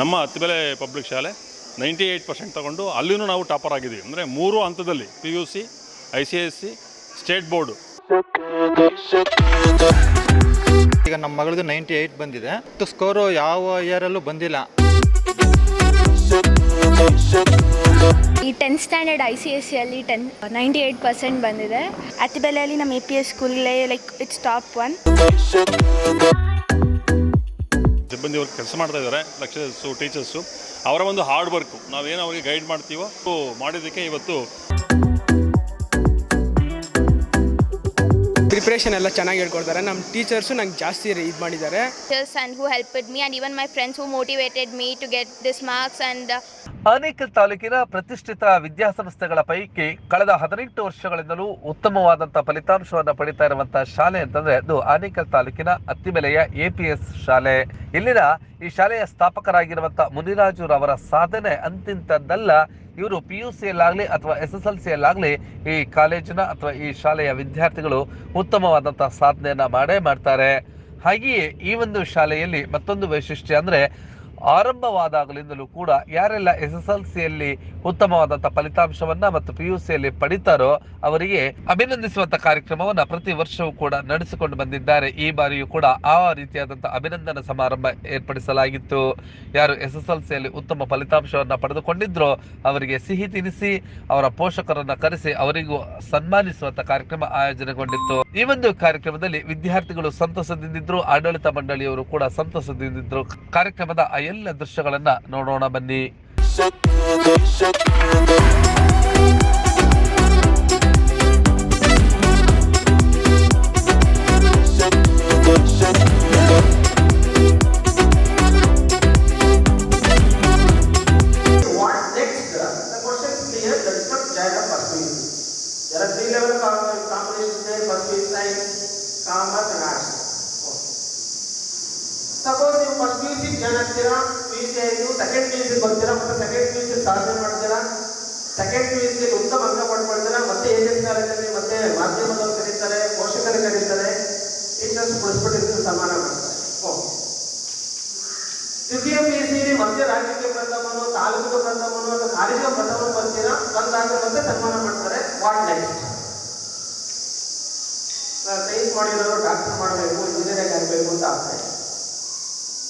ನಮ್ಮ ಹತ್ತಿಬೆಲೆ ಪಬ್ಲಿಕ್ ಶಾಲೆ ninety eight percent ತಗೊಂಡು ಅಲ್ಲಿನೂ ನಾವು ಟಾಪರ್ ಆಗಿದ್ದೀವಿ. ಅಂದರೆ ಮೂರು ಹಂತದಲ್ಲಿ P U C I C S C state board. ಈಗ ನಮ್ಮ ಮಗಳದು ನೈಂಟಿ ಏಯ್ಟ್ ಬಂದಿದೆ ಸ್ಕೋರು ಯಾವ ಇಯರಲ್ಲೂ ಬಂದಿಲ್ಲ. ಈ tenth standard I C S ಸಿಯಲ್ಲಿ ಟೆನ್ ನೈಂಟಿ ಏಯ್ಟ್ ಪರ್ಸೆಂಟ್ ಬಂದಿದೆ. ಅತಿಬೆಲೆಯಲ್ಲಿ ನಮ್ಮ ಎ ಪಿ ಎಸ್ ಸ್ಕೂಲೇ ಲೈಕ್ ಇಟ್ಸ್ ಟಾಪ್ ಒನ್ ಸಿಬ್ಬಂದಿ ಅವ್ರು ಕೆಲಸ ಮಾಡ್ತಾ ಇದ್ದಾರೆ ಲೆಕ್ಚರರ್ಸು ಟೀಚರ್ಸು ಅವರ ಒಂದು ಹಾರ್ಡ್ ವರ್ಕು ನಾವೇನು ಅವರಿಗೆ ಗೈಡ್ ಮಾಡ್ತೀವೋ ಮಾಡಿದ್ದಕ್ಕೆ ಇವತ್ತು ಪ್ರಿಪ್ರೇಷನ್ ಎಲ್ಲ ಚೆನ್ನಾಗಿ ಹೇಳ್ಕೊಡ್ತಾರೆ. ನಮ್ಮ ಟೀಚರ್ಸು ನಂಗೆ ಜಾಸ್ತಿ ಇದು ಮಾಡಿದ್ದಾರೆ. Teachers and who help me and even my friends who motivated me to get this marks and uh, Anekal ತಾಲೂಕಿನ ಪ್ರತಿಷ್ಠಿತ ವಿದ್ಯಾಸಂಸ್ಥೆಗಳ ಪೈಕಿ ಕಳೆದ ಹದಿನೆಂಟು ವರ್ಷಗಳಿಂದಲೂ ಉತ್ತಮವಾದಂತಹ ಫಲಿತಾಂಶವನ್ನು ಪಡಿತಾ ಇರುವಂತಹ ಶಾಲೆ ಅಂತಂದ್ರೆ ಅದು ಆನೇಕಲ್ ತಾಲೂಕಿನ ಅತ್ತಿಬೆಲೆಯ ಎಪಿಎಸ್ ಶಾಲೆ. ಇಲ್ಲಿನ ಈ ಶಾಲೆಯ ಸ್ಥಾಪಕರಾಗಿರುವಂತಹ ಮುನಿರಾಜುರವರ ಸಾಧನೆ ಅಂತಿಂತದ್ದಲ್ಲ ಇವರು ಪಿ ಯು ಸಿಯಲ್ಲಾಗಲಿ ಅಥವಾ ಎಸ್ ಎಸ್ ಎಲ್ ಸಿಯಲ್ಲಾಗಲಿ ಈ ಕಾಲೇಜಿನ ಅಥವಾ ಈ ಶಾಲೆಯ ವಿದ್ಯಾರ್ಥಿಗಳು ಉತ್ತಮವಾದಂತಹ ಸಾಧನೆಯನ್ನ ಮಾಡೇ ಮಾಡ್ತಾರೆ. ಹಾಗೆಯೇ ಈ ಒಂದು ಶಾಲೆಯಲ್ಲಿ ಮತ್ತೊಂದು ವೈಶಿಷ್ಟ್ಯ ಅಂದ್ರೆ ಆರಂಭವಾದಾಗಲಿಂದಲೂ ಕೂಡ ಯಾರೆಲ್ಲ ಎಸ್ ಎಸ್ ಎಲ್ ಸಿಯಲ್ಲಿ ಉತ್ತಮವಾದಂಥ ಫಲಿತಾಂಶವನ್ನ ಮತ್ತು ಪಿಯುಸಿಯಲ್ಲಿ ಪಡಿತಾರೋ ಅವರಿಗೆ ಅಭಿನಂದಿಸುವಂತ ಕಾರ್ಯಕ್ರಮವನ್ನ ಪ್ರತಿ ವರ್ಷವೂ ಕೂಡ ನಡೆಸಿಕೊಂಡು ಬಂದಿದ್ದಾರೆ. ಈ ಬಾರಿಯೂ ಕೂಡ ಆ ರೀತಿಯಾದಂತಹ ಅಭಿನಂದನಾ ಸಮಾರಂಭ ಏರ್ಪಡಿಸಲಾಗಿತ್ತು. ಯಾರು ಎಸ್ ಎಸ್ ಎಲ್ ಸಿಯಲ್ಲಿ ಉತ್ತಮ ಫಲಿತಾಂಶವನ್ನ ಪಡೆದುಕೊಂಡಿದ್ರೋ ಅವರಿಗೆ ಸಿಹಿ ತಿನಿಸಿ, ಅವರ ಪೋಷಕರನ್ನ ಕರೆಸಿ ಅವರಿಗೂ ಸನ್ಮಾನಿಸುವಂತ ಕಾರ್ಯಕ್ರಮ ಆಯೋಜನೆಗೊಂಡಿತ್ತು. ಈ ಒಂದು ಕಾರ್ಯಕ್ರಮದಲ್ಲಿ ವಿದ್ಯಾರ್ಥಿಗಳು ಸಂತಸದಿಂದಿದ್ರು, ಆಡಳಿತ ಮಂಡಳಿಯವರು ಕೂಡ ಸಂತಸದಿಂದಿದ್ರು. ಕಾರ್ಯಕ್ರಮದ ಆ ಎಲ್ಲ ದೃಶ್ಯಗಳನ್ನ ನೋಡೋಣ ಬನ್ನಿ. değişik, değişik, değişik. Second P U C ಉತ್ತಮ ಅಂಕ ಪಡ್ಕೊಳ್ತಾರೆ ಮತ್ತೆ ಏಜೆಂಟ್ ಕರೀತಾರೆ ಮತ್ತೆ ಮಾಧ್ಯಮದವರು ಕರೀತಾರೆ, ಪೋಷಕರು ಕರೀತಾರೆ ಟೀಚರ್ಸ್ ಪ್ರಿನ್ಸಿಪಲ್ ಸಮಾನ ಮಾಡ್ತಾರೆ. ದ್ವಿತೀಯ ಪಿ ಸಿ ಮತ್ತೆ ರಾಜ್ಯಕ್ಕೆ ಪ್ರಥಮನು ತಾಲೂಕು ಪ್ರಥಮನು ಅಥವಾ ಕಾಲೇಜಿಗೆ ಪ್ರಥಮನು ಬರ್ತೀರಾ? ಬಂದಾಗ ಮತ್ತೆ ಸನ್ಮಾನ ಮಾಡ್ತಾರೆ. ವಾಟ್ ನೆಕ್ಸ್ಟ್ ಸೈನ್ಸ್ ಮಾಡಿರೋರು ಡಾಕ್ಟರ್ ಮಾಡಬೇಕು ಇಂಜಿನಿಯರಿಂಗ್ ಆಗಬೇಕು ಅಂತ ಆಸೆ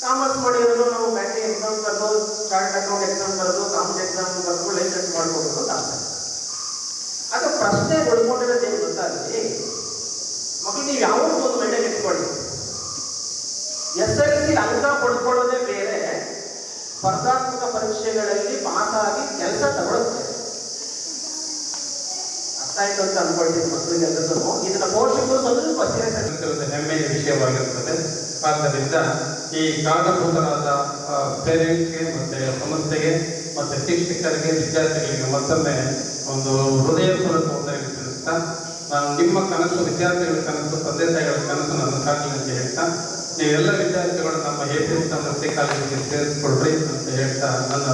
ಕಾಮರ್ಸ್ ಮಾಡಿರೋದು ನಾವು ಬ್ಯಾಂಕಿಂಗ್ ಎಕ್ಸಾಮ್ ಬರ್ಬೋದು, ಚಾರ್ಟ್ ಅಕೌಂಟ್ ಎಕ್ಸಾಮ್ ಬರೆದು ಕಾಮರ್ಸ್ ಎಕ್ಸಾಮ್ ಬರೆದು ಲೈಸೆನ್ಸ್ ಮಾಡ್ಬೋದು ಅಂತ ಅದು ಪ್ರಶ್ನೆ ಉಳ್ಕೊಂಡಿರೋದು ಏನು ಗೊತ್ತಾಗಿ ಮಕ್ಕಳು ನೀವು ಯಾವತ್ತೂ ಒಂದು ಮೆಂಟಲ್ ಇಟ್ಕೊಳ್ಳಿ ಎಸ್ ಎಲ್ ಸಿ ಅಂಕ ಪಡ್ಕೊಳ್ಳೋದೇ ಬೇರೆ. ಸ್ಪರ್ಧಾತ್ಮಕ ಪರೀಕ್ಷೆಗಳಲ್ಲಿ ಪಾಸ್ ಆಗಿ ಕೆಲಸ ತಗೊಳುತ್ತೆ. ಅರ್ಥ ಆಯ್ತು ಅಂತ ಅನ್ಕೊಳ್ತೀನಿ ಮಕ್ಕಳಿಗೆಲ್ಲರೂ ಇದನ್ನ ಪೋಷಕರು ಒಂದು ಹೆಮ್ಮೆಯ ವಿಷಯವಾಗಿರ್ತದೆ. ಆದ್ದರಿಂದ ಈ ಕಾರಣಭೂತರಾದ ಪೇರೆಂಟ್ಸ್ಗೆ ಮತ್ತು ಸಂಸ್ಥೆಗೆ ಮತ್ತು ಶಿಕ್ಷಕರಿಗೆ, ವಿದ್ಯಾರ್ಥಿಗಳಿಗೆ ಮತ್ತೊಮ್ಮೆ ಒಂದು ಹೃದಯ ಸ್ವರೂಪ ತಿಳಿಸ್ತಾ ನಾನು ನಿಮ್ಮ ಕನಸು, ವಿದ್ಯಾರ್ಥಿಗಳ ಕನಸು ತಂದೆ ತಾಯಿಗಳ ಕನಸು ನನ್ನ ಕಾಲಿನ ಹೇಳ್ತಾ, ನೀವೆಲ್ಲ ವಿದ್ಯಾರ್ಥಿಗಳು ನಮ್ಮ ಎ ಪಿ ಎಸ್ ಸಂಸ್ಥೆ ಕಾಲೇಜಿಗೆ ಸೇರಿಸ್ಕೊಳ್ರಿ ಅಂತ ಹೇಳ್ತಾ ನನ್ನ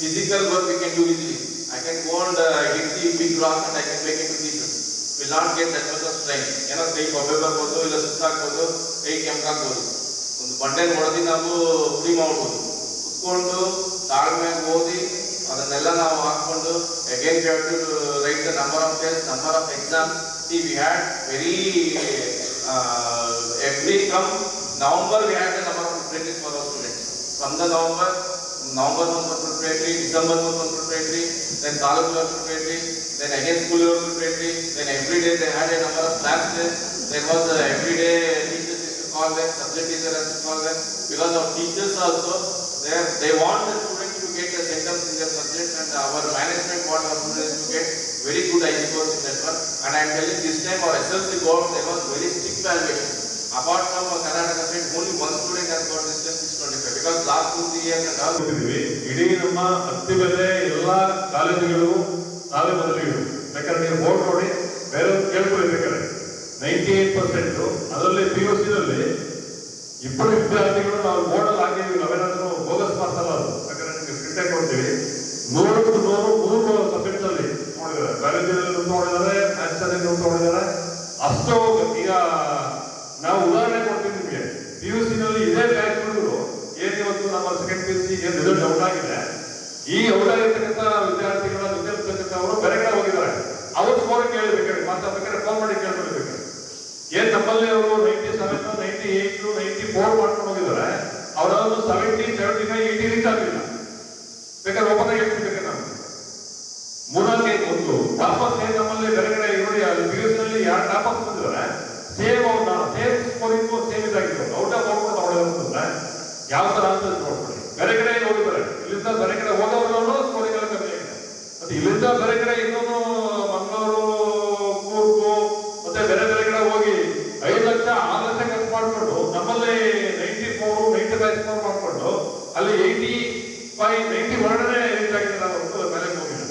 physical work we can do easily I can go and uh, hit the big rock and I can break into pieces. Will not get that much of strength. ಏನೋ ಕೈ ಕೊಬ್ಬೆ ಬರ್ಬೋದು ಇಲ್ಲ ಸುತ್ತಾಕ್ಬೋದು ಕೈ ಕೆಂಪಾಗ್ಬೋದು ಒಂದು ಬಂಡೆ ಹೊಡೆದು ನಾವು ಫ್ರೀ ಮಾಡ್ಬೋದು ಕುತ್ಕೊಂಡು ತಾಳ್ಮೆ ಓದಿ ಅದನ್ನೆಲ್ಲ ನಾವು ಹಾಕ್ಕೊಂಡು again have to write the number of test number of exam see we had very every come November we had the number of preparatories for our students from the November November month was preparatory, December month was preparatory, then college was preparatory, then again school was preparatory, then every day they had a number of classes, there was uh, every day teachers used to call them, subject teacher used to call them, because our teachers also, they, they want the students to get a sentence in their subject and our management want our students to get very good high scores in that one. And I am telling this time our SLC board, there was very strict evaluation. Apart from Karnataka state, only one student has got this test 625, because last two, three years and all, ಕೊಟ್ಟಿದ್ದೀವಿ ಇಡೀ ನಮ್ಮ ಹತ್ತಿ ಬೆಲೆ ಎಲ್ಲ ಕಾಲೇಜುಗಳು ನಾವೇ ಮೊದಲಿಗಳು ಬೇಕಾದ್ರೆ ನೀವು ಬೋರ್ಡ್ ನೋಡಿ ಬೇರೆ ಕೇಳ್ಕೊಳ್ಳಿ ಬೇಕಾದ್ರೆ. ನೈಂಟಿ ಏಟ್ ಪರ್ಸೆಂಟ್ ಅದರಲ್ಲಿ ಪಿ ಯು ಸಿನಲ್ಲಿ ಇಬ್ಬರು ವಿದ್ಯಾರ್ಥಿಗಳು ನಾವು ಬೋರ್ಡಲ್ಲಿ ಹಾಕಿದ್ವಿ ನಾವೇನಾದ್ರೂ ಬೋಗಸ್ ಮಾರ್ಕ್ಸ್ ಅಲ್ಲ ಅದು. ಯಾಕಂದ್ರೆ ನಿಮಗೆ ಸ್ಕ್ರಿಪ್ಟೇ ಕೊಡ್ತೀವಿ. ನೂರಕ್ಕೂ ನೂರು ಮೂರು ಸಬ್ಜೆಕ್ಟ್ ಅಲ್ಲಿ ನೋಡಿದ್ದಾರೆ. ಕಾಲೇಜಿನಲ್ಲಿ ನೋಡಿದ್ದಾರೆ ಮ್ಯಾಥ್ಸಲ್ಲಿ ನೋಡಿದ್ದಾರೆ. ಅಷ್ಟು ಈಗ ನಾವು ಉದಾಹರಣೆ ಕೊಡ್ತೀವಿ ನಿಮಗೆ. ಪಿ ಯು ನಲ್ಲಿ ಇದೇ ಬ್ಯಾಚ್ ನಮ್ಮ ಸೆಕೆಂಡ್ ಪಿ ಯು ಸಿ ಏನ್ ರಿಸಲ್ಟ್ ಔಟ್ ಆಗಿದೆ. ಈ ಔಟ್ ಆಗಿರ್ತಕ್ಕಂಥ ವಿದ್ಯಾರ್ಥಿಗಳ ಅವರು ಬೇರೆ ಕಡೆ ಹೋಗಿದ್ದಾರೆ. ಅವ್ರ ಸ್ಕೋರ್ ಕೇಳಬೇಕಾದ್ರೆ ಮಾತಾಡ್ಬೇಕಾದ್ರೆ ಫೋನ್ ಮಾಡಿ ಕೇಳ್ಬಿಡ್ಬೇಕು ಏನ್ ನಮ್ಮಲ್ಲಿ ಅವರು ninety seven ninety eight ninety four ಮಾಡ್ಕೊಂಡು ಹೋಗಿದ್ದಾರೆ. ಅವರನ್ನು seventy seventy five eighty reach ಆಗಲಿಲ್ಲ. ಬೇಕಾದ್ರೆ ಆಗಿ ಹೇಳ್ತಿರ್ಬೇಕು ನಾನು ಮೂರನೇ ಒಂದು ವಾಪಸ್ ಏನ್ ನಮ್ಮಲ್ಲಿ ಬೇರೆ ಕಡೆ ನೋಡಿ ಪಿ ಯು ನಲ್ಲಿ ಯಾರು ಟಾಪಸ್ ಬಂದಿದ್ದಾರೆ ಸೇಮ್ ಸ್ಕೋರಿಂಗ್ ಸೇಮ್ ಇದಾಗಿತ್ತು ಔಟ್ ಆಫ್ ಔಟ್ ತಗೊಳ್ಳೋದಂತಂದ್ರೆ ಯಾವ ತರ ಅಂತ ಬೇರೆ ಕಡೆ ಹೋಗಿದ್ದಾರೆ ಇಲ್ಲಿಂದ ಬೇರೆ ಕಡೆ ಹೋದವರು ಸ್ಕೋರಿಂಗ್ ಎಲ್ಲ ಕಮ್ಮಿ ಆಗಿದೆ. ಮತ್ತೆ ಇಲ್ಲಿಂದ ಬೇರೆ ಕಡೆ ಇನ್ನೊಂದು ಮಂಗಳೂರು, ಕೂರ್ಗು, ಮತ್ತೆ ಬೇರೆ ಬೇರೆ ಕಡೆ ಹೋಗಿ ಐದು ಲಕ್ಷ, ಆರು ಲಕ್ಷ ಖರ್ಚು ಮಾಡಿಕೊಂಡು ನಮ್ಮಲ್ಲಿ ninety four ninety five score ಮಾಡಿಕೊಂಡು ಅಲ್ಲಿ ಏಯ್ಟಿ ಫೈವ್ ನೈಂಟಿ ಒಳಗಡೆ ರೀಚ್ ಆಗಿದೆ ನಾವು ಮೇಲೆ ಹೋಗಿಲ್ಲ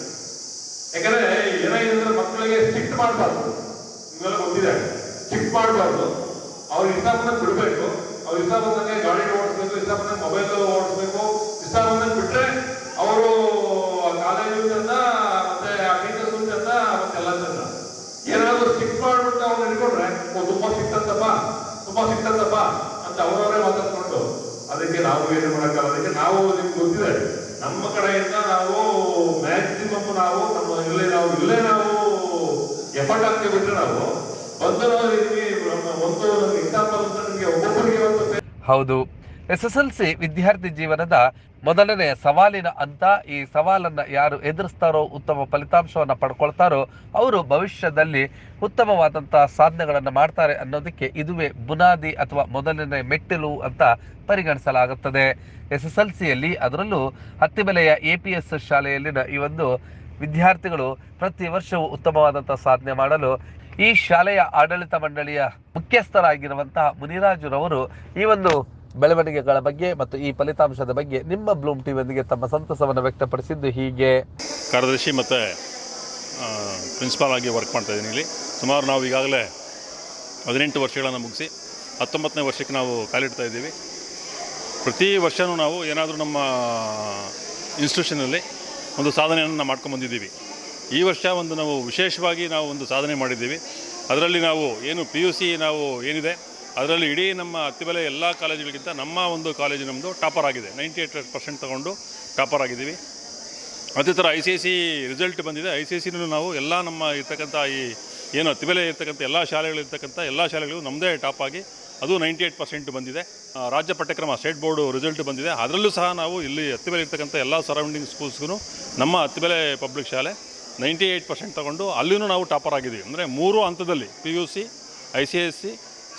ಯಾಕಂದ್ರೆ ಏನಾಗಿದೆ ಅಂದ್ರೆ ಮಕ್ಕಳಿಗೆ ಸ್ಟ್ರಿಕ್ಟ್ ಮಾಡಬಾರ್ದು. ನಿಮ್ಗೆಲ್ಲ ಗೊತ್ತಿದೆ. ಸ್ಟ್ರಿಕ್ಟ್ ಮಾಡಬಾರ್ದು. ಅವ್ರ ಇಷ್ಟ ಬಂದಂಗೆ ಬಿಡಬೇಕು. ಅವ್ರ ಇಷ್ಟ ಬಂದಂಗೆ ಗಾಡಿ ಓಡಿಸ್ಬೇಕು ಮೊಬೈಲ್ ಓಡಿಸ್ಬೇಕು. ಬಂದಂಗೆ ಬಿಟ್ರೆ ಅವರು ಕಾಲೇಜು ಚಂದ ಮತ್ತೆ ಟೀಚರ್ಸ್ ಚಂದ ಮತ್ತೆ ಎಲ್ಲ ಚಂದ ಏನಾದ್ರು ಸಿಕ್ ಮಾಡ್ಬಿಟ್ಟು ಅವ್ರನ್ನ ಹಿಡ್ಕೊಂಡ್ರೆ ತುಂಬಾ ಸಿಕ್ತಂತಪ್ಪ ತುಂಬಾ ಸಿಕ್ತಂತಪ್ಪ ಅಂತ ಅವರವರೇ ಮಾತಾಡ್ಕೊಂಡು ಅದಕ್ಕೆ ನಾವು ಏನು ಮಾಡೋಕ್ಕಲ್ಲ ಅದಕ್ಕೆ ನಾವು ನಿಮ್ಗೆ ಗೊತ್ತಿದೆ. ನಮ್ಮ ಕಡೆಯಿಂದ ನಾವು ಮ್ಯಾಕ್ಸಿಮಮ್ ನಾವು ನಮ್ಮ ಇಲ್ಲೇ ನಾವು ಇಲ್ಲೇ ನಾವು ಎಫರ್ಟ್ ಹಾಕಿ ಬಿಟ್ಟರೆ ನಾವು ನಮ್ಮ ಒಂದು ಎಕ್ಸಾಂಪಲ್ ನಿಮಗೆ ಒಬ್ಬೊಬ್ಬರಿಗೆ ಒಂದು ಹೌದು. ಎಸ್ ಎಸ್ ಎಲ್ ಸಿ ವಿದ್ಯಾರ್ಥಿ ಜೀವನದ ಮೊದಲನೇ ಸವಾಲಿನ ಅಂತ ಈ ಸವಾಲನ್ನ ಯಾರು ಎದುರಿಸ್ತಾರೋ ಉತ್ತಮ ಫಲಿತಾಂಶವನ್ನ ಪಡ್ಕೊಳ್ತಾರೋ ಅವರು ಭವಿಷ್ಯದಲ್ಲಿ ಉತ್ತಮವಾದಂತಹ ಸಾಧನೆಗಳನ್ನು ಮಾಡ್ತಾರೆ ಅನ್ನೋದಕ್ಕೆ ಇದುವೇ ಬುನಾದಿ ಅಥವಾ ಮೊದಲನೇ ಮೆಟ್ಟಿಲು ಅಂತ ಪರಿಗಣಿಸಲಾಗುತ್ತದೆ. ಎಸ್ ಎಸ್ ಎಲ್ ಸಿಯಲ್ಲಿ ಅದರಲ್ಲೂ ಹತ್ತಿಬೆಲೆಯ ಎ ಪಿ ಎಸ್ ಶಾಲೆಯಲ್ಲಿನ ಈ ಒಂದು ವಿದ್ಯಾರ್ಥಿಗಳು ಪ್ರತಿ ವರ್ಷವೂ ಉತ್ತಮವಾದಂತಹ ಸಾಧನೆ ಮಾಡಲು ಈ ಶಾಲೆಯ ಆಡಳಿತ ಮಂಡಳಿಯ ಮುಖ್ಯಸ್ಥರಾಗಿರುವಂತಹ ಮುನಿರಾಜುರವರು ಈ ಒಂದು ಬೆಳವಣಿಗೆಗಳ ಬಗ್ಗೆ ಮತ್ತು ಈ ಫಲಿತಾಂಶದ ಬಗ್ಗೆ ನಿಮ್ಮ ಬ್ಲೂಮ್ ಟಿವಿಯೊಂದಿಗೆ ತಮ್ಮ ಸಂತಸವನ್ನು ವ್ಯಕ್ತಪಡಿಸಿದ್ದು ಹೀಗೆ. ಕಾರ್ಯದರ್ಶಿ ಮತ್ತು ಪ್ರಿನ್ಸಿಪಾಲ್ ಆಗಿ ವರ್ಕ್ ಮಾಡ್ತಾ ಇದ್ದೀನಿ ಇಲ್ಲಿ. ಸುಮಾರು ನಾವು ಈಗಾಗಲೇ ಹದಿನೆಂಟು ವರ್ಷಗಳನ್ನು ಮುಗಿಸಿ ಹತ್ತೊಂಬತ್ತನೇ ವರ್ಷಕ್ಕೆ ನಾವು ಕಾಲಿಡ್ತಾ ಇದ್ದೀವಿ. ಪ್ರತಿ ವರ್ಷವೂ ನಾವು ಏನಾದರೂ ನಮ್ಮ ಇನ್ಸ್ಟಿಟ್ಯೂಷನಲ್ಲಿ ಒಂದು ಸಾಧನೆಯನ್ನು ನಾವು ಮಾಡ್ಕೊಂಡು ಬಂದಿದ್ದೀವಿ. ಈ ವರ್ಷ ಒಂದು ನಾವು ವಿಶೇಷವಾಗಿ ನಾವು ಒಂದು ಸಾಧನೆ ಮಾಡಿದ್ದೀವಿ. ಅದರಲ್ಲಿ ನಾವು ಏನು ಪಿ ಯು ಸಿ ನಾವು ಏನಿದೆ ಅದರಲ್ಲಿ ಇಡೀ ನಮ್ಮ ಹತ್ತಿಬೆಲೆ ಎಲ್ಲ ಕಾಲೇಜುಗಳಿಗಿಂತ ನಮ್ಮ ಒಂದು ಕಾಲೇಜು ನಮ್ಮದು ಟಾಪರ್ ಆಗಿದೆ. ನೈಂಟಿ ಏಟ್ ಪರ್ಸೆಂಟ್ ತೊಗೊಂಡು ಟಾಪರ್ ಆಗಿದ್ದೀವಿ. ಅದೇ ಥರ ಐ ಸಿ ಸಿ ರಿಸಲ್ಟ್ ಬಂದಿದೆ. ಐ ಸಿ ಸಿನೂ ನಾವು ಎಲ್ಲ ನಮ್ಮ ಇರ್ತಕ್ಕಂಥ ಈ ಏನು ಅತ್ತಿಬೆಲೆ ಇರ್ತಕ್ಕಂಥ ಎಲ್ಲ ಶಾಲೆಗಳಿರ್ತಕ್ಕಂಥ ಎಲ್ಲ ಶಾಲೆಗಳು ನಮ್ಮದೇ ಟಾಪ್ ಆಗಿ ಅದು ನೈಂಟಿ ಏಟ್ ಪರ್ಸೆಂಟ್ ಬಂದಿದೆ. ರಾಜ್ಯ ಪಠ್ಯಕ್ರಮ ಸ್ಟೇಟ್ ಬೋರ್ಡು ರಿಸಲ್ಟ್ ಬಂದಿದೆ. ಅದರಲ್ಲೂ ಸಹ ನಾವು ಇಲ್ಲಿ ಅತ್ತಿಬೆಲೆ ಇರ್ತಕ್ಕಂಥ ಎಲ್ಲ ಸರೌಂಡಿಂಗ್ ಸ್ಕೂಲ್ಸ್ಗೂ ನಮ್ಮ ಹತ್ತಿಬೆಲೆ ಪಬ್ಲಿಕ್ ಶಾಲೆ ನೈಂಟಿ ಏಯ್ಟ್ ಪರ್ಸೆಂಟ್ ತೊಗೊಂಡು ಅಲ್ಲಿಯೂ ನಾವು ಟಾಪರ್ ಆಗಿದ್ದೀವಿ. ಅಂದರೆ ಮೂರು ಹಂತದಲ್ಲಿ P U C, I C S C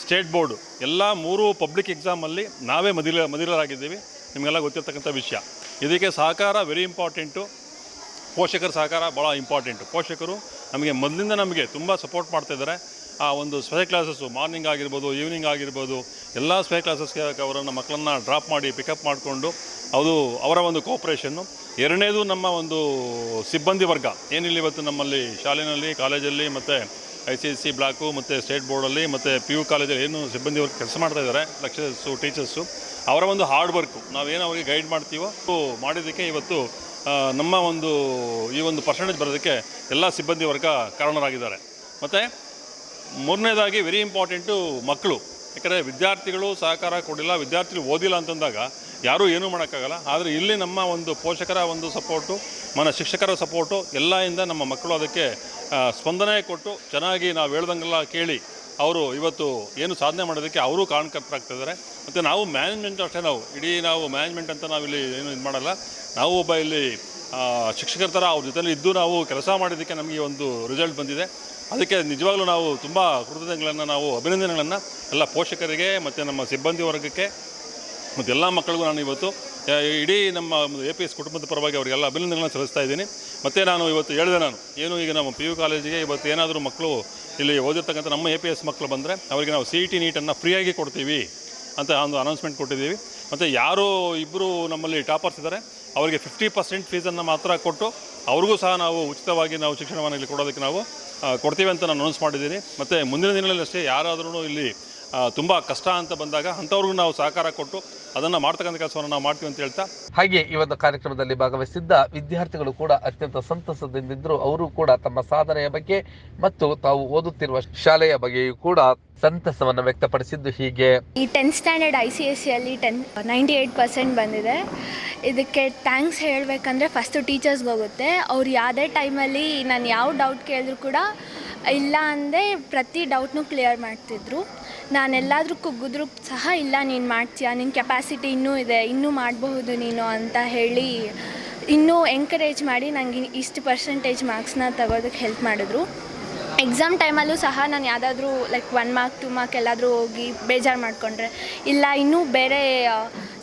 state board, ಎಲ್ಲ ಮೂರು ಪಬ್ಲಿಕ್ ಎಕ್ಸಾಮಲ್ಲಿ ನಾವೇ ಮದಿಲ, ಮದಿಲರಾಗಿದ್ದೀವಿ. ನಿಮಗೆಲ್ಲ ಗೊತ್ತಿರ್ತಕ್ಕಂಥ ವಿಷಯ. ಇದಕ್ಕೆ ಸಹಕಾರ ವೆರಿ ಇಂಪಾರ್ಟೆಂಟು ಪೋಷಕರ ಸಹಕಾರ ಭಾಳ ಇಂಪಾರ್ಟೆಂಟು ಪೋಷಕರು ನಮಗೆ ಮೊದಲಿಂದ ನಮಗೆ ತುಂಬ ಸಪೋರ್ಟ್ ಮಾಡ್ತಾಯಿದ್ದಾರೆ ಆ ಒಂದು ಸ್ಪೆಷಲ್ ಕ್ಲಾಸಸ್ಸು ಮಾರ್ನಿಂಗ್ ಆಗಿರ್ಬೋದು ಈವ್ನಿಂಗ್ ಆಗಿರ್ಬೋದು, ಎಲ್ಲ ಸ್ಪೆಷಲ್ ಕ್ಲಾಸಸ್ಗೆ ಅವರನ್ನು ಮಕ್ಕಳನ್ನು ಡ್ರಾಪ್ ಮಾಡಿ ಪಿಕಪ್ ಮಾಡಿಕೊಂಡು ಅದು ಅವರ ಒಂದು ಕೋಪ್ರೇಷನ್ನು ಎರಡನೇದು ನಮ್ಮ ಒಂದು ಸಿಬ್ಬಂದಿ ವರ್ಗ. ಏನಿಲ್ಲ ಇವತ್ತು ನಮ್ಮಲ್ಲಿ ಶಾಲೆಯಲ್ಲಿ ಕಾಲೇಜಲ್ಲಿ ಮತ್ತು ಐ ಸಿ ಸಿ ಬ್ಲಾಕು ಮತ್ತು ಸ್ಟೇಟ್ ಬೋರ್ಡಲ್ಲಿ ಮತ್ತು ಪಿ ಯು ಕಾಲೇಜಲ್ಲಿ ಏನು ಸಿಬ್ಬಂದಿ ವರ್ಗ ಕೆಲಸ ಮಾಡ್ತಾ ಇದ್ದಾರೆ ಲೆಕ್ಚರರ್ಸು ಟೀಚರ್ಸು. ಅವರ ಒಂದು ಹಾರ್ಡ್ ವರ್ಕು. ನಾವೇನು ಅವರಿಗೆ ಗೈಡ್ ಮಾಡ್ತೀವೋ ಮಾಡಿದ್ದಕ್ಕೆ ಇವತ್ತು ನಮ್ಮ ಒಂದು, ಈ ಒಂದು ಪರ್ಸೆಂಟೇಜ್ ಬರೋದಕ್ಕೆ ಎಲ್ಲ ಸಿಬ್ಬಂದಿ ವರ್ಗ ಕಾರಣರಾಗಿದ್ದಾರೆ. ಮತ್ತು, ಮೂರನೇದಾಗಿ ವೆರಿ ಇಂಪಾರ್ಟೆಂಟು ಮಕ್ಕಳು. ಯಾಕಂದರೆ ವಿದ್ಯಾರ್ಥಿಗಳು ಸಹಕಾರ ಕೊಡಿಲ್ಲ ವಿದ್ಯಾರ್ಥಿಗಳು ಓದಿಲ್ಲ ಅಂತಂದಾಗ ಯಾರೂ ಏನೂ ಮಾಡೋಕ್ಕಾಗಲ್ಲ. ಆದರೆ ಇಲ್ಲಿ ನಮ್ಮ ಒಂದು ಪೋಷಕರ ಒಂದು ಸಪೋರ್ಟು, ಮನ ಶಿಕ್ಷಕರ ಸಪೋರ್ಟು, ಎಲ್ಲ ಇಂದ ನಮ್ಮ ಮಕ್ಕಳು ಅದಕ್ಕೆ ಸ್ಪಂದನೆ ಕೊಟ್ಟು ಚೆನ್ನಾಗಿ ನಾವು ಹೇಳ್ದಂಗೆಲ್ಲ ಕೇಳಿ ಅವರು ಇವತ್ತು ಏನು ಸಾಧನೆ ಮಾಡೋದಕ್ಕೆ ಅವರು ಕಾರಣಕರ್ತರಾಗ್ತಿದ್ದಾರೆ. ಮತ್ತು ನಾವು ಮ್ಯಾನೇಜ್ಮೆಂಟ್ ಅಷ್ಟೇ ನಾವು, ಇಡೀ ನಾವು ಮ್ಯಾನೇಜ್ಮೆಂಟ್ ಅಂತ ನಾವಿಲ್ಲಿ ಏನು ಇದು ಮಾಡಲ್ಲ. ನಾವು ಒಬ್ಬ ಇಲ್ಲಿ ಶಿಕ್ಷಕರ ಥರ ಅವ್ರ ಜೊತೆಲಿ ಇದ್ದು ನಾವು ಕೆಲಸ ಮಾಡಿದ್ದಕ್ಕೆ ನಮಗೆ ಒಂದು ರಿಸಲ್ಟ್ ಬಂದಿದೆ. ಅದಕ್ಕೆ ನಿಜವಾಗ್ಲೂ ನಾವು ತುಂಬ ಕೃತಜ್ಞಗಳನ್ನು ನಾವು ಅಭಿನಂದನೆಗಳನ್ನು ಎಲ್ಲ ಪೋಷಕರಿಗೆ ಮತ್ತು ನಮ್ಮ ಸಿಬ್ಬಂದಿ ವರ್ಗಕ್ಕೆ ಮತ್ತು ಎಲ್ಲ ಮಕ್ಕಳಿಗೂ ನಾನು ಇವತ್ತು ಇಡೀ ನಮ್ಮ ಎ ಪಿ ಎಸ್ ಕುಟುಂಬದ ಪರವಾಗಿ ಅವರಿಗೆಲ್ಲ ಅಭಿನಂದನೆಗಳನ್ನು ಸಲ್ಲಿಸ್ತಾ ಇದ್ದೀನಿ. ಮತ್ತು ನಾನು ಇವತ್ತು ಹೇಳಿದೆ ನಾನು, ಏನು ಈಗ ನಮ್ಮ ಪಿ ಯು ಕಾಲೇಜಿಗೆ ಇವತ್ತು ಏನಾದರೂ ಮಕ್ಕಳು ಇಲ್ಲಿ ಓದಿರ್ತಕ್ಕಂಥ ನಮ್ಮ ಎ ಪಿ ಎಸ್ ಮಕ್ಕಳು ಬಂದರೆ ಅವರಿಗೆ ನಾವು ಸಿ ಇ ಟಿ ನೀಟನ್ನು ಫ್ರೀಯಾಗಿ ಕೊಡ್ತೀವಿ ಅಂತ ಒಂದು ಅನೌನ್ಸ್ಮೆಂಟ್ ಕೊಟ್ಟಿದ್ದೀವಿ. ಮತ್ತು ಯಾರು ಇಬ್ಬರು ನಮ್ಮಲ್ಲಿ ಟಾಪರ್ಸ್ ಇದ್ದಾರೆ, ಅವರಿಗೆ ಫಿಫ್ಟಿ ಪರ್ಸೆಂಟ್ ಫೀಸನ್ನು ಮಾತ್ರ ಕೊಟ್ಟು ಅವ್ರಿಗೂ ಸಹ ನಾವು ಉಚಿತವಾಗಿ ನಾವು ಶಿಕ್ಷಣವನ್ನು ಇಲ್ಲಿ ಕೊಡೋದಕ್ಕೆ ನಾವು ಕೊಡ್ತೀವಿ ಅಂತ ನಾನು ಅನೌನ್ಸ್ ಮಾಡಿದ್ದೀನಿ. ಮತ್ತು ಮುಂದಿನ ದಿನಗಳಲ್ಲಿ ಅಷ್ಟೇ ಯಾರಾದ್ರೂ ಇಲ್ಲಿ ತುಂಬ ಕಷ್ಟ ಅಂತ ಬಂದಾಗ ಅಂಥವ್ರಿಗೂ ನಾವು ಸಹಕಾರ ಕೊಟ್ಟು ಅದನ್ನು ಮಾಡ್ತಕ್ಕಂಥ ಕೆಲಸವನ್ನು ನಾವು ಮಾಡ್ತೀವಿ ಅಂತ ಹೇಳ್ತಾ. ಹಾಗೆ ಈ ಒಂದು ಕಾರ್ಯಕ್ರಮದಲ್ಲಿ ಭಾಗವಹಿಸಿದ್ದ ವಿದ್ಯಾರ್ಥಿಗಳು ಕೂಡ ಅತ್ಯಂತ ಸಂತಸದಿಂದಿದ್ದರು ಅವರು ಕೂಡ ತಮ್ಮ ಸಾಧನೆಯ ಬಗ್ಗೆ ಮತ್ತು ತಾವು ಓದುತ್ತಿರುವ ಶಾಲೆಯ ಬಗ್ಗೆಯೂ ಕೂಡ ಸಂತಸವನ್ನು ವ್ಯಕ್ತಪಡಿಸಿದ್ದು ಹೀಗೆ. ಈ tenth standard I C S ಸಿಯಲ್ಲಿ ಟೆನ್ ನೈಂಟಿ ಏಯ್ಟ್ ಪರ್ಸೆಂಟ್ ಬಂದಿದೆ. ಇದಕ್ಕೆ ಥ್ಯಾಂಕ್ಸ್ ಹೇಳಬೇಕಂದ್ರೆ ಫಸ್ಟು ಟೀಚರ್ಸ್ಗೆ ಹೋಗುತ್ತೆ. ಅವ್ರು ಯಾವುದೇ ಟೈಮಲ್ಲಿ ನಾನು ಯಾವ ಡೌಟ್ ಕೇಳಿದ್ರು ಕೂಡ ಇಲ್ಲ ಅಂದೆ ಪ್ರತಿ ಡೌಟ್ನೂ ಕ್ಲಿಯರ್ ಮಾಡ್ತಿದ್ರು. ನಾನು ಕುಗ್ಗಿದ್ರೂ ಕುಗ್ಗಿದ್ರು ಸಹ ಇಲ್ಲ, ನೀನು ಮಾಡ್ತೀಯಾ? ನಿನ್ನ ಕೆಪಾಸಿಟಿ ಇನ್ನೂ ಇದೆ, ಇನ್ನೂ ಮಾಡಬಹುದು ನೀನು ಅಂತ ಹೇಳಿ ಇನ್ನೂ ಎಂಕರೇಜ್ ಮಾಡಿ ನನಗೆ ಇಷ್ಟು ಪರ್ಸೆಂಟೇಜ್ ಮಾರ್ಕ್ಸ್ನ ತಗೋದಕ್ಕೆ ಹೆಲ್ಪ್ ಮಾಡಿದ್ರು. ಎಕ್ಸಾಮ್ ಟೈಮಲ್ಲೂ ಸಹ ನಾನು ಯಾವುದಾದ್ರೂ like one mark two mark ಎಲ್ಲಾದರೂ ಹೋಗಿ ಬೇಜಾರು ಮಾಡಿಕೊಂಡ್ರೆ, ಇಲ್ಲ, ಇನ್ನೂ ಬೇರೆ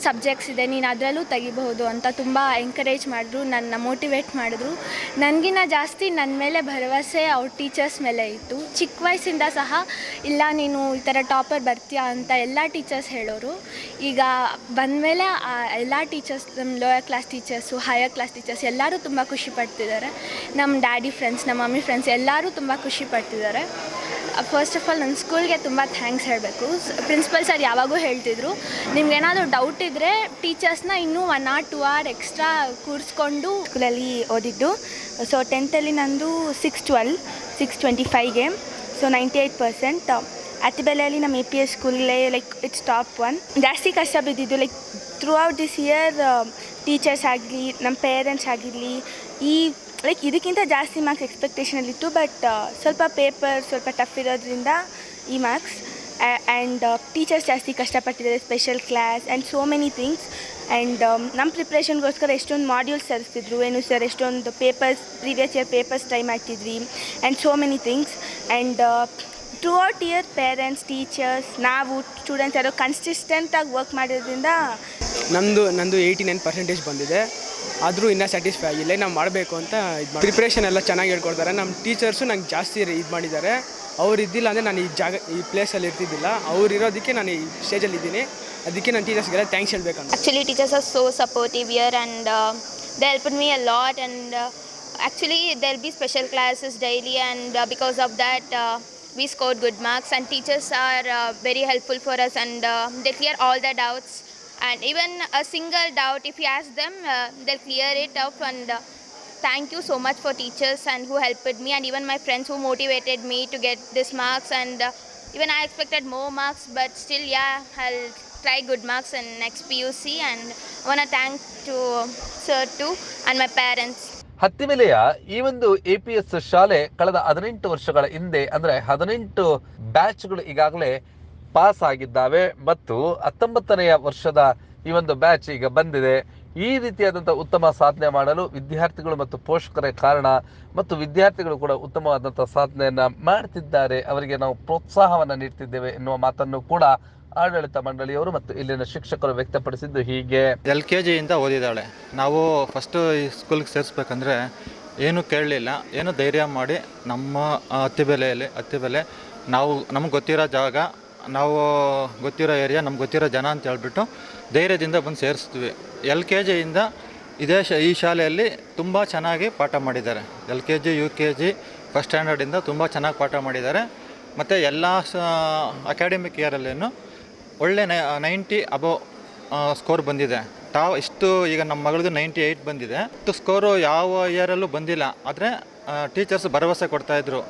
ಸಬ್ಜೆಕ್ಟ್ಸ್ ಇದೆ, ನೀನು ಅದರಲ್ಲೂ ತೆಗಿಬಹುದು ಅಂತ ತುಂಬ ಎಂಕರೇಜ್ ಮಾಡಿದ್ರು, ನನ್ನ ಮೋಟಿವೇಟ್ ಮಾಡಿದ್ರು. ನನಗಿನ್ನ ಜಾಸ್ತಿ ನನ್ನ ಮೇಲೆ ಭರವಸೆ ಅವ್ರ ಟೀಚರ್ಸ್ ಮೇಲೆ ಇತ್ತು. ಚಿಕ್ಕ ವಯಸ್ಸಿಂದ ಸಹ, ಇಲ್ಲ ನೀನು ಈ ಥರ ಟಾಪರ್ ಬರ್ತೀಯಾ ಅಂತ ಎಲ್ಲ ಟೀಚರ್ಸ್ ಹೇಳೋರು. ಈಗ ಬಂದಮೇಲೆ ಎಲ್ಲ ಟೀಚರ್ಸ್ ನಮ್ಮ lower class teachers higher class teachers ಎಲ್ಲರೂ ತುಂಬ ಖುಷಿ ಪಡ್ತಿದ್ದಾರೆ. ನಮ್ಮ ಡ್ಯಾಡಿ ಫ್ರೆಂಡ್ಸ್ ನಮ್ಮ ಮಮ್ಮಿ ಫ್ರೆಂಡ್ಸ್ ಎಲ್ಲರೂ ತುಂಬ ಖುಷಿ ಪಡ್ತಿದ್ದಾರೆ. ಫಸ್ಟ್ ಆಫ್ ಆಲ್ ನನ್ನ ಸ್ಕೂಲ್ಗೆ ತುಂಬ ಥ್ಯಾಂಕ್ಸ್ ಹೇಳಬೇಕು. ಪ್ರಿನ್ಸಿಪಲ್ ಸರ್ ಯಾವಾಗೂ ಹೇಳ್ತಿದ್ರು, ನಿಮ್ಗೇನಾದರೂ ಡೌಟ್ ಇದ್ದರೆ ಟೀಚರ್ಸ್ನ ಇನ್ನೂ one or two hour extra ಕೂರಿಸ್ಕೊಂಡು ಸ್ಕೂಲಲ್ಲಿ ಓದಿದ್ದು. ಸೊ ಟೆಂತಲ್ಲಿ ನಂದು ಸಿಕ್ಸ್ ಟ್ವೆಲ್ ಸಿಕ್ಸ್ ಟ್ವೆಂಟಿ ಫೈವ್ಗೆ ಸೊ ನೈಂಟಿ ಏಯ್ಟ್ ಪರ್ಸೆಂಟ್ ಅತಿಬೆಲೆಯಲ್ಲಿ ನಮ್ಮ ಎ ಪಿ ಎಸ್ ಸ್ಕೂಲೇ ಲೈಕ್ ಇಟ್ಸ್ ಟಾಪ್ ಒನ್ ಜಾಸ್ತಿ ಕಷ್ಟ ಬಿದ್ದಿದ್ದು like throughout this year teachers ಆಗಲಿ ನಮ್ಮ ಪೇರೆಂಟ್ಸ್ ಆಗಿರಲಿ, ಈ ಲೈಕ್ ಇದಕ್ಕಿಂತ ಜಾಸ್ತಿ ಮಾರ್ಕ್ಸ್ ಎಕ್ಸ್ಪೆಕ್ಟೇಷನಲ್ಲಿತ್ತು ಬಟ್ ಸ್ವಲ್ಪ ಪೇಪರ್ ಸ್ವಲ್ಪ ಟಫ್ ಇರೋದ್ರಿಂದ ಈ ಮಾರ್ಕ್ಸ್ ಆ್ಯಂಡ್ ಟೀಚರ್ಸ್ ಜಾಸ್ತಿ ಕಷ್ಟಪಟ್ಟಿದ್ದಾರೆ special class and so many things and ನಮ್ಮ ಪ್ರಿಪ್ರೇಷನ್ಗೋಸ್ಕರ ಎಷ್ಟೊಂದು ಮಾಡ್ಯೂಲ್ಸ್ ಸರಿಸ್ತಿದ್ರು, ಏನು ಸರ್ ಎಷ್ಟೊಂದು papers previous year papers try ಮಾಡ್ತಿದ್ವಿ and so many things and throughout year parents teachers ನಾವು ಸ್ಟೂಡೆಂಟ್ಸ್ ಯಾರೋ ಕನ್ಸಿಸ್ಟೆಂಟಾಗಿ ವರ್ಕ್ ಮಾಡಿರೋದ್ರಿಂದ ನಮ್ಮದು ನಂದು ಏಯ್ಟಿ ನೈನ್ ಪರ್ಸೆಂಟೇಜ್ ಬಂದಿದೆ. ಆದರೂ ಇನ್ನೂ ಸ್ಯಾಟಿಸ್ಫೈ ಆಗಿಲ್ಲ. ನಾವು ಮಾಡಬೇಕು ಅಂತ ಇದು ಪ್ರಿಪ್ರೇಷನ್ ಎಲ್ಲ ಚೆನ್ನಾಗಿ ಹೇಳ್ಕೊಡ್ತಾರೆ. ನಮ್ಮ ಟೀಚರ್ಸು ನಂಗೆ ಜಾಸ್ತಿ ಇದು ಮಾಡಿದ್ದಾರೆ. ಅವ್ರು ಇದ್ದಿಲ್ಲ ಅಂದರೆ ನಾನು ಈ ಜಾಗ, ಈ ಪ್ಲೇಸಲ್ಲಿ ಇರ್ತಿದ್ದಿಲ್ಲ. ಅವ್ರು ಇರೋದಕ್ಕೆ ನಾನು ಈ ಸ್ಟೇಜಲ್ಲಿ ಇದ್ದೀನಿ. ಅದಕ್ಕೆ ನನ್ನ ಟೀಚರ್ಸ್ಗೆಲ್ಲ ಥ್ಯಾಂಕ್ಸ್ ಹೇಳ್ಬೇಕಂತ. Actually teachers are so supportive year and they help me a lot and actually there be special classes daily and because of that we score good marks and teachers are very helpful for us and they clear all the doubts And even a single doubt, if you ask them, uh, they'll clear it up. And uh, thank you so much for teachers and who helped me, and even my friends who motivated me to get this marks. And uh, even I expected more marks, but still, yeah, I'll try good marks in next PUC. And I want to thank to sir too and my parents. ಹತ್ತಿಮೆಲೆಯ ಈ ಒಂದು A P S ಶಾಲೆ ಕಳೆದ ಹದಿನೆಂಟು ವರ್ಷಗಳ ಹಿಂದೆ ಅಂದ್ರೆ ಹದಿನೆಂಟು ಬ್ಯಾಚ್ಗಳು ಈಗಾಗಲೇ ಪಾಸ್ ಆಗಿದ್ದಾವೆ ಮತ್ತು ಹತ್ತೊಂಬತ್ತನೆಯ ವರ್ಷದ ಈ ಒಂದು ಬ್ಯಾಚ್ ಈಗ ಬಂದಿದೆ. ಈ ರೀತಿಯಾದಂಥ ಉತ್ತಮ ಸಾಧನೆ ಮಾಡಲು ವಿದ್ಯಾರ್ಥಿಗಳು ಮತ್ತು ಪೋಷಕರೇ ಕಾರಣ ಮತ್ತು ವಿದ್ಯಾರ್ಥಿಗಳು ಕೂಡ ಉತ್ತಮವಾದಂಥ ಸಾಧನೆಯನ್ನ ಮಾಡ್ತಿದ್ದಾರೆ. ಅವರಿಗೆ ನಾವು ಪ್ರೋತ್ಸಾಹವನ್ನು ನೀಡ್ತಿದ್ದೇವೆ ಎನ್ನುವ ಮಾತನ್ನು ಕೂಡ ಆಡಳಿತ ಮಂಡಳಿಯವರು ಮತ್ತು ಇಲ್ಲಿನ ಶಿಕ್ಷಕರು ವ್ಯಕ್ತಪಡಿಸಿದ್ದು ಹೀಗೆ. ಎಲ್ ಕೆ ಜಿಯಿಂದ ಓದಿದ್ದಾಳೆ. ನಾವು ಫಸ್ಟು ಈ ಸ್ಕೂಲ್ಗೆ ಸೇರಿಸ್ಬೇಕಂದ್ರೆ ಏನು ಕೇಳಲಿಲ್ಲ, ಏನು ಧೈರ್ಯ ಮಾಡಿ ನಮ್ಮ ಅತ್ತಿಬೆಲೆಯಲ್ಲಿ ಅತ್ತಿಬೆಲೆ ನಾವು, ನಮ್ಗೆ ಗೊತ್ತಿರೋ ಜಾಗ ನಾವು ಗೊತ್ತಿರೋ ಏರಿಯಾ ನಮ್ಗೆ ಗೊತ್ತಿರೋ ಜನ ಅಂತ ಹೇಳ್ಬಿಟ್ಟು ಧೈರ್ಯದಿಂದ ಬಂದು ಸೇರಿಸ್ತೀವಿ. ಎಲ್ ಕೆ ಜಿಯಿಂದ ಇದೇ ಶ, ಈ ಶಾಲೆಯಲ್ಲಿ ತುಂಬ ಚೆನ್ನಾಗಿ ಪಾಠ ಮಾಡಿದ್ದಾರೆ. L K G U K G first ಸ್ಟ್ಯಾಂಡರ್ಡಿಂದ ತುಂಬ ಚೆನ್ನಾಗಿ ಪಾಠ ಮಾಡಿದ್ದಾರೆ. ಮತ್ತು ಎಲ್ಲ ಸ ಅಕಾಡೆಮಿಕ್ ಇಯರಲ್ಲೇನು ಒಳ್ಳೆ ನೈಂಟಿ ಅಬೋ ಸ್ಕೋರ್ ಬಂದಿದೆ. ತಾವು ಇಷ್ಟು ಈಗ ನಮ್ಮ ಮಗಳದು ನೈಂಟಿ ಏಯ್ಟ್ ಬಂದಿದೆ. ಇಷ್ಟು ಸ್ಕೋರು ಯಾವ ಇಯರಲ್ಲೂ ಬಂದಿಲ್ಲ. ಆದರೆ ಟೀಚರ್ಸ್ ಭರವಸೆ ಕೊಡ್ತಾಯಿದ್ರು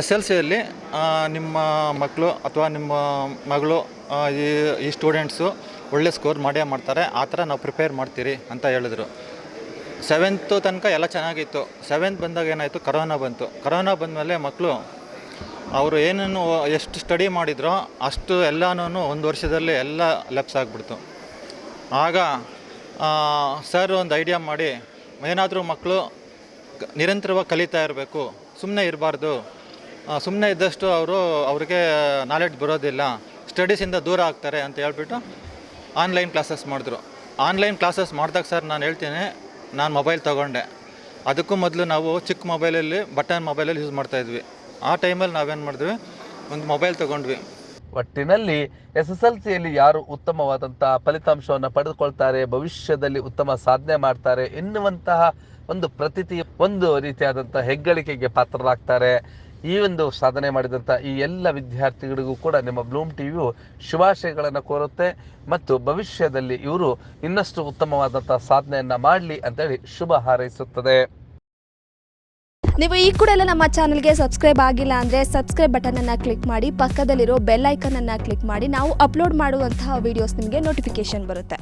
ಎಸ್ ಎಲ್ ಸಿಯಲ್ಲಿ ನಿಮ್ಮ ಮಕ್ಕಳು ಅಥವಾ ನಿಮ್ಮ ಮಗಳು ಈ ಈ ಸ್ಟೂಡೆಂಟ್ಸು ಒಳ್ಳೆ ಸ್ಕೋರ್ ಮಾಡೇ ಮಾಡ್ತಾರೆ. ಆ ಥರ ನಾವು ಪ್ರಿಪೇರ್ ಮಾಡ್ತೀರಿ ಅಂತ ಹೇಳಿದ್ರು. ಸೆವೆಂತು ತನಕ ಎಲ್ಲ ಚೆನ್ನಾಗಿತ್ತು. ಸೆವೆಂತ್ ಬಂದಾಗ ಏನಾಯಿತು? ಕರೋನಾ ಬಂತು. ಕರೋನಾ ಬಂದಮೇಲೆ ಮಕ್ಕಳು ಅವರು ಏನೇನು ಎಷ್ಟು ಸ್ಟಡಿ ಮಾಡಿದ್ರೋ ಅಷ್ಟು ಎಲ್ಲನೂ ಒಂದು ವರ್ಷದಲ್ಲಿ ಎಲ್ಲ ಲೆಪ್ಸ್ ಆಗಿಬಿಡ್ತು. ಆಗ ಸರ್ ಒಂದು ಐಡಿಯಾ ಮಾಡಿ, ಏನಾದರೂ ಮಕ್ಕಳು ನಿರಂತರವಾಗಿ ಕಲಿತಾ ಇರಬೇಕು ಸುಮ್ಮನೆ ಇರಬಾರ್ದು ಸುಮ್ಮನೆ ಇದ್ದಷ್ಟು ಅವರು ಅವ್ರಿಗೆ ನಾಲೆಡ್ಜ್ ಬರೋದಿಲ್ಲ. ಸ್ಟಡೀಸಿಂದ ದೂರ ಆಗ್ತಾರೆ ಅಂತ ಹೇಳ್ಬಿಟ್ಟು ಆನ್ಲೈನ್ ಕ್ಲಾಸಸ್ ಮಾಡಿದ್ರು. ಆನ್ಲೈನ್ ಕ್ಲಾಸಸ್ ಮಾಡಿದಾಗ ಸರ್ ನಾನು ಹೇಳ್ತೀನಿ, ನಾನು ಮೊಬೈಲ್ ತೊಗೊಂಡೆ. ಅದಕ್ಕೂ ಮೊದಲು ನಾವು ಚಿಕ್ಕ ಮೊಬೈಲಲ್ಲಿ ಬಟನ್ ಮೊಬೈಲಲ್ಲಿ ಯೂಸ್ ಮಾಡ್ತಾಯಿದ್ವಿ ಆ ಟೈಮಲ್ಲಿ ನಾವೇನು ಮಾಡಿದ್ವಿ? ಒಂದು ಮೊಬೈಲ್ ತೊಗೊಂಡ್ವಿ. ಒಟ್ಟಿನಲ್ಲಿ ಎಸ್ ಎಸ್ ಎಲ್ ಸಿಯಲ್ಲಿ ಯಾರು ಉತ್ತಮವಾದಂತಹ ಫಲಿತಾಂಶವನ್ನು ಪಡೆದುಕೊಳ್ತಾರೆ, ಭವಿಷ್ಯದಲ್ಲಿ ಉತ್ತಮ ಸಾಧನೆ ಮಾಡ್ತಾರೆ ಎನ್ನುವಂತಹ ಒಂದು ಪ್ರತೀತಿ, ಒಂದು ರೀತಿಯಾದಂತಹ ಹೆಗ್ಗಳಿಕೆಗೆ ಪಾತ್ರರಾಗ್ತಾರೆ. ಈ ಒಂದು ಸಾಧನೆ ಮಾಡಿದಂಥ ಈ ಎಲ್ಲ ವಿದ್ಯಾರ್ಥಿಗಳಿಗೂ ಕೂಡ ನಿಮ್ಮ ಬ್ಲೂಮ್ ಟಿವಿಯು ಶುಭಾಶಯಗಳನ್ನು ಕೋರುತ್ತೆ ಮತ್ತು ಭವಿಷ್ಯದಲ್ಲಿ ಇವರು ಇನ್ನಷ್ಟು ಉತ್ತಮವಾದಂಥ ಸಾಧನೆಯನ್ನು ಮಾಡಲಿ ಅಂತೇಳಿ ಶುಭ ಹಾರೈಸುತ್ತದೆ. ನೀವು ಈ ಕೂಡ ಎಲ್ಲ ನಮ್ಮ ಚಾನಲ್ಗೆ ಸಬ್ಸ್ಕ್ರೈಬ್ ಆಗಿಲ್ಲ ಅಂದರೆ ಸಬ್ಸ್ಕ್ರೈಬ್ ಬಟನನ್ನು ಕ್ಲಿಕ್ ಮಾಡಿ, ಪಕ್ಕದಲ್ಲಿರೋ ಬೆಲ್ ಐಕನನ್ನು ಕ್ಲಿಕ್ ಮಾಡಿ, ನಾವು ಅಪ್ಲೋಡ್ ಮಾಡುವಂತಹ ವೀಡಿಯೋಸ್ ನಿಮಗೆ ನೋಟಿಫಿಕೇಶನ್ ಬರುತ್ತೆ.